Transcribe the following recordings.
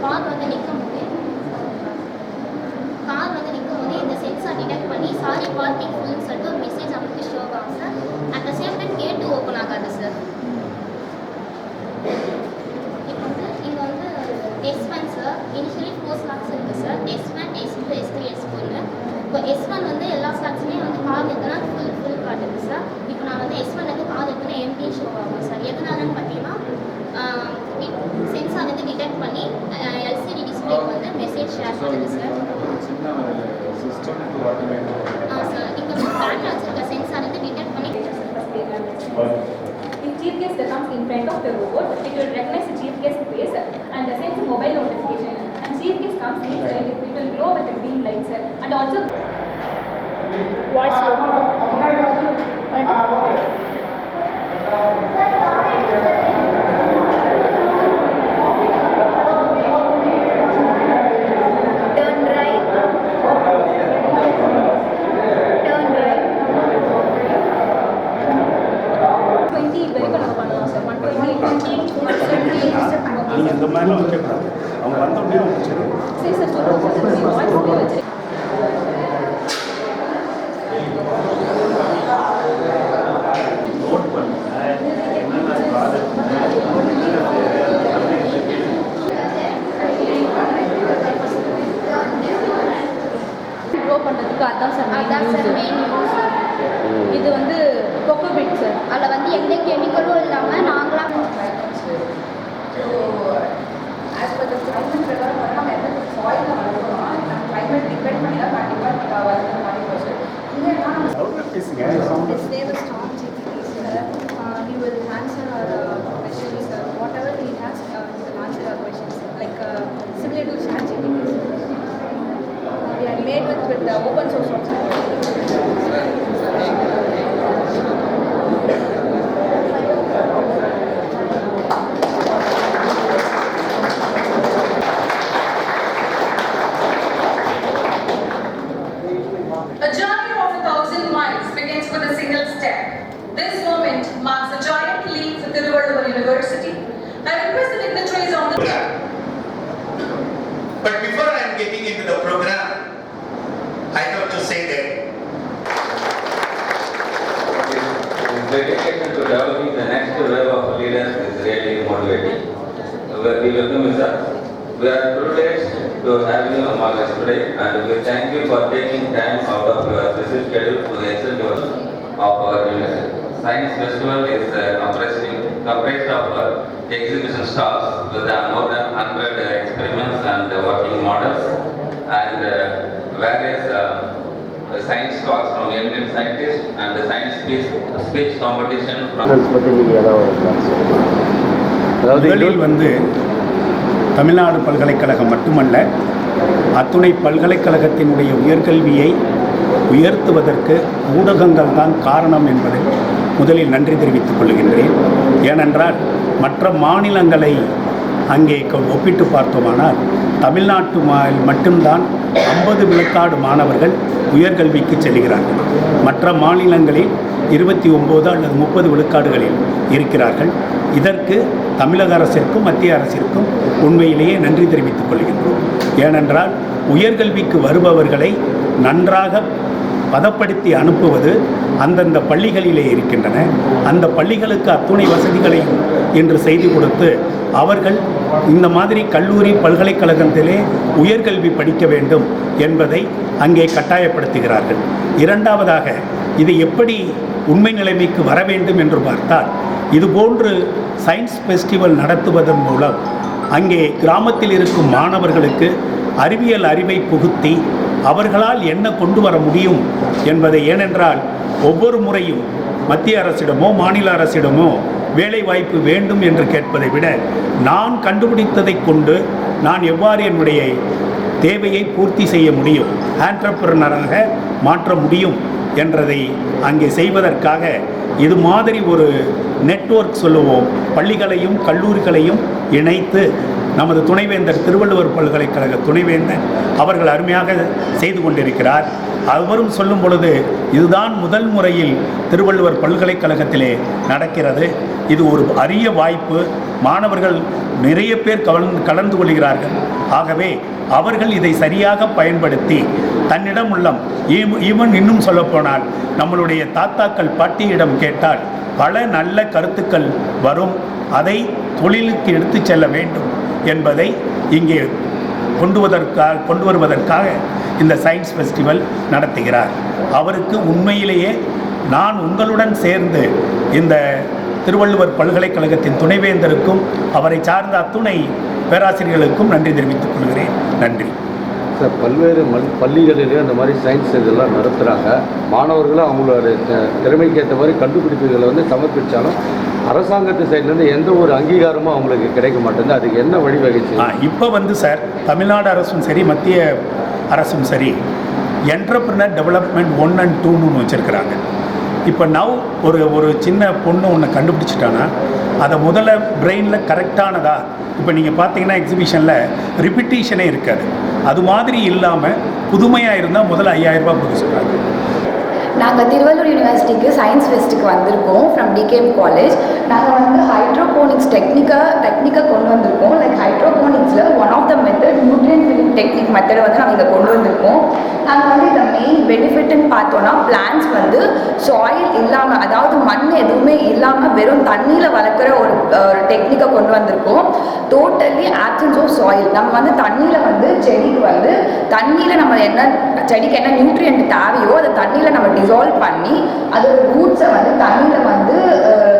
Car வந்து நிற்கும் போது கார் வந்து நிற்கும் போது இந்த சென்சார் டிடெக்ட் பண்ணி சாரி பார்க்கிங் ஃபுல்னு சொல்லிட்டு ஒரு மெசேஜ் நமக்கு ஷோ ஆகும் sir at the same time gate open ஆகாது சார் இப்போ வந்து இங்கே வந்து S one sir initially four slots இருக்குது sir S one S two S three S ஃபோர்னு இப்போ எஸ் ஒன் வந்து எல்லா ஸ்லாக்ஸுமே வந்து கார் இருக்குன்னா ஃபுல் ஃபுல் காட்டுது சார் இப்போ நான் வந்து எஸ் ஒன் வந்து கார் இருக்குன்னா எம்டி ஷோ ஆகும் சார் எதனாலன்னு டிடெக்ட் பண்ணி எல்சிடி டிஸ்பிளே வந்து மெசேஜ் ஷேர் பண்ணுது சார் சிஸ்டம் ஆட்டோமேட்டிக் ஆ சார் இங்கே பேக்கில் வச்சிருக்க சென்சார் வந்து டிடெக்ட் பண்ணி If chief guest comes in front of the robot, it will recognize the chief guest face and sends a mobile notification. And chief guest comes in, it will glow with a green light, sir. And also, turn grow பண்ணுறதுக்கு அதான் sir அதான் sir main use இது வந்து kho kho bit sir அதில் வந்து எந்த கெமிக்கலும் இல்லாமல் நாங்களாக as open source software. A journey of a thousand miles begins with a single step. This moment marks a giant leap for Tiruvalluvar University. I request the dignitaries on the But before I am getting into the program, I have to say that His dedication to developing the next wave of leaders is really motivating. We we welcome sir. We are privileged to have you among us today and we thank you for taking time out of your busy schedule to excel your of our university. Science Festival is uh, comprising comprised of uh, exhibition stalls with uh, more than 100 experiments and uh, working models and uh, various uh, science talks from eminent scientists and the science speech, speech competition from முதலில் வந்து தமிழ்நாடு பல்கலைக்கழகம் மட்டுமல்ல அத்துணை பல்கலைக்கழகத்தினுடைய உயர்கல்வியை உயர்த்துவதற்கு ஊடகங்கள் தான் காரணம் என்பதை முதலில் நன்றி தெரிவித்துக் கொள்கின்றேன். ஏனென்றால் மற்ற மாநிலங்களை அங்கே ஒப்பிட்டு பார்த்தோமானால் தமிழ்நாட்டு மட்டும்தான் ஐம்பது விழுக்காடு மாணவர்கள் உயர்கல்விக்கு செல்கிறார்கள். மற்ற மாநிலங்களில் இருபத்தி ஒம்பது அல்லது முப்பது விழுக்காடுகளில் இருக்கிறார்கள். இதற்கு தமிழக அரசிற்கும் மத்திய அரசிற்கும் உண்மையிலேயே நன்றி தெரிவித்துக் கொள்கின்றோம். ஏனென்றால் உயர்கல்விக்கு வருபவர்களை நன்றாக பதப்படுத்தி அனுப்புவது அந்தந்த பள்ளிகளிலே இருக்கின்றன. அந்த பள்ளிகளுக்கு அத்துணை வசதிகளையும் இன்று செய்து கொடுத்து அவர்கள் இந்த மாதிரி கல்லூரி பல்கலைக்கழகத்திலே உயர்கல்வி படிக்க வேண்டும் என்பதை அங்கே கட்டாயப்படுத்துகிறார்கள். இரண்டாவதாக இது எப்படி உண்மை நிலைமைக்கு வர வேண்டும் என்று பார்த்தால் இதுபோன்று சயின்ஸ் ஃபெஸ்டிவல் நடத்துவதன் மூலம் அங்கே கிராமத்தில் இருக்கும் மாணவர்களுக்கு அறிவியல் அறிவை புகுத்தி அவர்களால் என்ன கொண்டு வர முடியும் என்பதை ஏனென்றால் ஒவ்வொரு முறையும் மத்திய அரசிடமோ மாநில அரசிடமோ வேலை வாய்ப்பு வேண்டும் என்று கேட்பதை விட நான் கண்டுபிடித்ததைக் கொண்டு நான் எவ்வாறு என்னுடைய தேவையை பூர்த்தி செய்ய முடியும் ஆண்டர்பிரனராக மாற்ற முடியும் என்றதை அங்கே செய்வதற்காக இது மாதிரி ஒரு நெட்வொர்க் சொல்லுவோம். பள்ளிகளையும் கல்லூரிகளையும் இணைத்து நமது துணைவேந்தர் திருவள்ளுவர் பல்கலைக்கழக துணைவேந்தர் அவர்கள் அருமையாக செய்து கொண்டிருக்கிறார். அவரும் சொல்லும் பொழுது இதுதான் முதல் முறையில் திருவள்ளுவர் பல்கலைக்கழகத்திலே நடக்கிறது. இது ஒரு அரிய வாய்ப்பு. மாணவர்கள் நிறைய பேர் கலந்து கலந்து கொள்கிறார்கள். ஆகவே அவர்கள் இதை சரியாக பயன்படுத்தி தன்னிடம் உள்ள ஈவன் இன்னும் சொல்லப்போனால் நம்மளுடைய தாத்தாக்கள் பாட்டியிடம் கேட்டால் பல நல்ல கருத்துக்கள் வரும். அதை தொழிலுக்கு எடுத்துச் செல்ல வேண்டும். என்பதை இங்கே கொண்டு வருவதற்காக கொண்டு வருவதற்காக இந்த சயின்ஸ் ஃபெஸ்டிவல் நடத்துகிறார். அவருக்கு உண்மையிலேயே நான் உங்களுடன் சேர்ந்து இந்த திருவள்ளுவர் பல்கலைக்கழகத்தின் துணைவேந்தருக்கும் அவரை சார்ந்த அத்துணை பேராசிரியர்களுக்கும் நன்றி தெரிவித்துக் கொள்கிறேன். நன்றி. சார் பல்வேறு மல் பள்ளிகளிலே அந்த மாதிரி சயின்ஸ் இதெல்லாம் நடத்துகிறாங்க மாணவர்களும் அவங்களோட திறமைக்கேற்ற திறமைக்கு ஏற்ற மாதிரி கண்டுபிடிப்புகளை வந்து சமர்ப்பித்தாலும் அரசாங்கத்து சைட்லேருந்து எந்த ஒரு அங்கீகாரமும் அவங்களுக்கு கிடைக்க மாட்டேங்குது. அதுக்கு என்ன வழிவகை இப்போ வந்து சார் தமிழ்நாடு அரசும் சரி மத்திய அரசும் சரி என்டர்பிரினர் டெவலப்மெண்ட் ஒன் அண்ட் டூன்னு ஒன்று வச்சுருக்கிறாங்க. இப்போ நவ் ஒரு ஒரு சின்ன பொண்ணு ஒன்று கண்டுபிடிச்சிட்டான்னா அதை முதல்ல பிரெயினில் கரெக்டானதா இப்போ நீங்கள் பார்த்தீங்கன்னா எக்ஸிபிஷனில் ரிப்பிட்டேஷனே இருக்காது. அது மாதிரி இல்லாமல் புதுமையாக இருந்தால் முதல்ல ஐயாயிரம் ரூபாய் கொடுக்க சொல்கிறாங்க நாங்கள் திருவள்ளூர் யூனிவர்சிட்டிக்கு சயின்ஸ் ஃபெஸ்ட்டுக்கு வந்திருக்கோம் ஃப்ரம் டிகேம் காலேஜ் நாங்கள் வந்து ஹைட்ரோபோனிக்ஸ் டெக்னிக்கா டெக்னிக்காக கொண்டு வந்திருக்கோம். Like ஹைட்ரோபோனிக்ஸில் one of the method nutrient filling technique மெத்தடை வந்து நாங்கள் இங்கே கொண்டு வந்திருக்கோம். நாங்கள் வந்து இந்த மெயின் பெனிஃபிட்னு பார்த்தோன்னா பிளான்ஸ் வந்து சாயில் இல்லாமல் அதாவது மண் எதுவுமே இல்லாமல் வெறும் தண்ணியில் வளர்க்குற ஒரு ஒரு டெக்னிக்கை கொண்டு வந்திருக்கோம். டோட்டலி ஆப்சன்ஸ் ஆஃப் சாயில் நம்ம வந்து தண்ணியில் வந்து செடிக்கு வந்து தண்ணியில் நம்ம என்ன செடிக்கு என்ன நியூட்ரியன்ட் தேவையோ அதை தண்ணியில் நம்ம டிசால்வ் பண்ணி அதோட ரூட்ஸை வந்து தண்ணியில் வந்து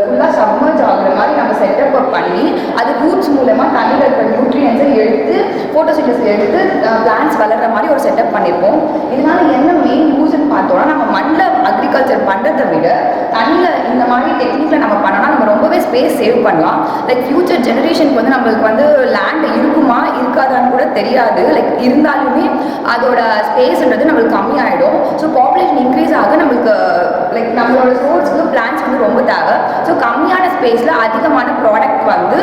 ஃபுல்லாக சம்மர்ஜ் ஆகுற மாதிரி நம்ம செட்டப் பண்ணி அது ரூட்ஸ் மூலமாக தண்ணியில் இருக்கிற நியூட்ரியன்ஸை எடுத்து ஃபோட்டோசிட்டஸ் எடுத்து பிளான்ஸ் வளர்கிற மாதிரி ஒரு செட்டப் பண்ணியிருப்போம் இதனால் என்ன மெயின் யூஸ்ன்னு பார்த்தோம்னா நம்ம மண்ணில் அக்ரிகல்ச்சர் பண்ணுறதை விட தண்ணியில் மாதிரி டெக்னிக்கில் நம்ம பண்ணோம்னா நம்ம ரொம்பவே ஸ்பேஸ் சேவ் பண்ணலாம். லைக் ஃபியூச்சர் ஜெனரேஷனுக்கு வந்து நம்மளுக்கு வந்து லேண்ட் இருக்குமா இருக்காதான்னு கூட தெரியாது. லைக் இருந்தாலுமே அதோட ஸ்பேஸ்ன்றது நம்மளுக்கு கம்மியாயிடும். ஸோ பாப்புலேஷன் இன்க்ரீஸ் ஆக நம்மளுக்கு லைக் நம்மளோட சோர்ஸ்க்கு பிளான்ஸ் வந்து ரொம்ப தேவை. ஸோ கம்மியான ஸ்பேஸில் அதிகமான ப்ராடக்ட் வந்து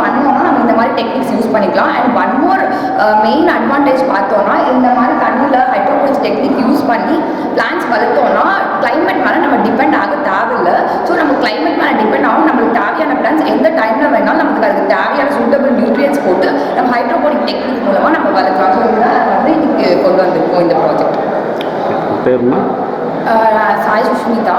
பண்ணோம்னா இந்த மாதிரி டெக்னிக்ஸ் யூஸ் பண்ணிக்கலாம். And one more main advantage பார்த்தோம்னா இந்த மாதிரி தண்ணியில் ஹைட்ரோபோனிக்ஸ் டெக்னிக் யூஸ் பண்ணி பிளான்ஸ் வளர்த்தோம்னா climate மேலே நம்ம டிபெண்ட் ஆக தேவையில்லை. ஸோ நம்ம climate மேலே டிபெண்ட் ஆகும். நம்மளுக்கு தேவையான பிளான்ஸ் எந்த டைமில் வேணாலும் நமக்கு அதுக்கு தேவையான சூட்டபிள் நியூட்ரியன்ஸ் போட்டு நம்ம ஹைட்ரோபோனிக் டெக்னிக் மூலமாக நம்ம வளர்க்கலாம். ஸோ இதுதான் வந்து இன்னைக்கு கொண்டு வந்திருக்கோம் இந்த ப்ராஜெக்ட் சாய் சுஷ்மிதா.